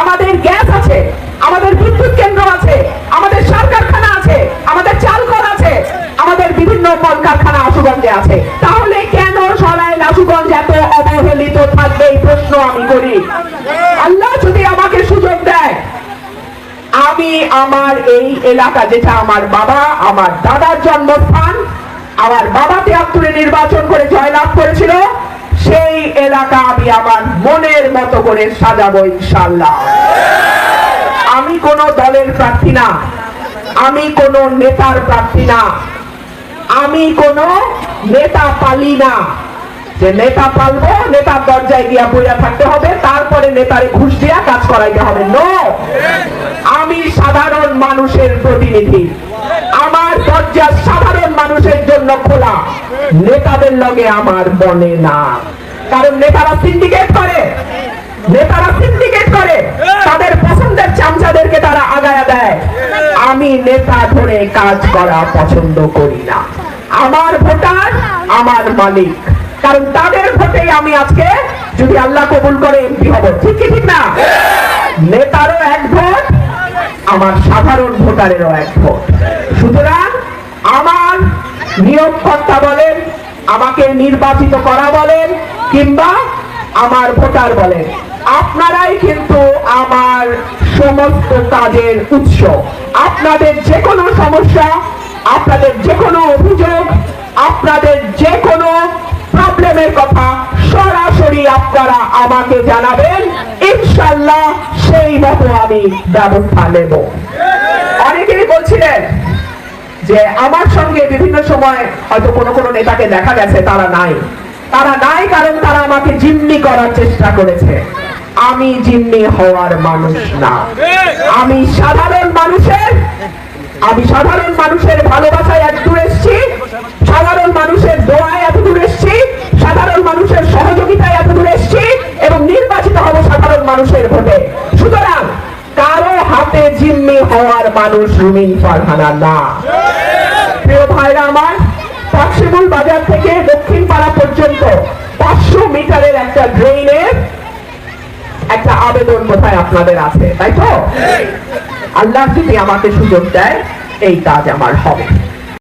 আমাদের গ্যাস আছে, আমাদের বিদ্যুৎ কেন্দ্র আছে, আমাদের সার কারখানা আছে, আমাদের চাল কল আছে, আমাদের বিভিন্ন কলকারখানা আশুগঞ্জে আছে। তাহলে কেন সরাইল আশুগঞ্জ এত অবহেলিত থাকবে? এই প্রশ্ন আমি করি। আল্লাহ যদি আমাকে সুযোগ দেয়, আমি আমার এই এলাকা, যেটা আমার বাবা, আমার দাদার জন্মস্থান, আমার বাবা তিয়াত্তরে নির্বাচন করে জয়লাভ করেছিল সেই এলাকা আমি আমার মনের মতো করে সাজাবো ইনশাল্লাহ আমি কোন দলের প্রার্থী না। আমি কোন নেতার প্রার্থী না। আমি কোন নেতা পালি না। যে নেতা পালবো, নেতার দরজায় গিয়া বইয়া থাকতে হবে, তারপরে নেতারে ঘুষ দিয়া কাজ করাইতে হবে। নো আমি সাধারণ মানুষের প্রতিনিধি। আমার দরজা সাধারণ মানুষের জন্য খোলা। নেতাদের লগে আমার বনে না। কারণ নেতারা সিন্ডিকেট করে। নেতারা সিন্ডিকেট করে। তাদের পছন্দের চামচাদেরকে তারা আগায়া দেয়। আমি নেতা ধরে কাজ করা পছন্দ করি না। আমার ভোটার, আমার মালিক। কারণ তাদের ভোটে আমি আজকে যদি আল্লাহ কবুল করে এমপি হব। ঠিক কি ঠিক না? নেতারও এক ভোট, আমার সাধারণ ভোটারেরও এক ভোট। সুতরাং আমার নিয়োগকর্তা বলেন, আমাকে নির্বাচিত করা বলেন কিংবা আমার ভোটার বলেন, আপনারাই কিন্তু আমার সমস্ত কাজের উৎস। আপনাদের যে কোনো সমস্যা, আপনাদের যে কোনো অভিযোগ, আপনাদের যে কোনো প্রবলেমের কথা সরাসরি আপনারা আমাকে জানাবেন। ইনশাল্লাহ সেই মতো আমি ব্যবস্থা নেব। অনেকেই বলছিলেন যে আমার সঙ্গে বিভিন্ন সময় হয়তো কোনো কোনো নেতাকে দেখা গেছে, তারা নাই। তারা নাই কারণ তারা আমাকে জিম্মি করার চেষ্টা করেছে। আমি জিম্মি হওয়ার মানুষ না। আমি সাধারণ মানুষের, আমি সাধারণ মানুষের ভালোবাসায় এত দূর এসেছি, সাধারণ মানুষের দোয়ায় এত দূর এসেছি, সাধারণ মানুষের সহযোগিতায় এত দূর এসেছি এবং নির্বাচিত হব সাধারণ মানুষের ভোটে। সুতরাং কারও হাতে জিম্মি হওয়ার মানুষ রুমিন ফারহানা না। প্রিয় ভাইরা আমার পর্যন্ত পাঁচশো মিটারের একটা ড্রেনের একটা আবেদন কোথায় আপনাদের আছে তাই তো? আল্লাহ যদি আমাকে সুযোগ দেয় এই কাজ আমার হবে।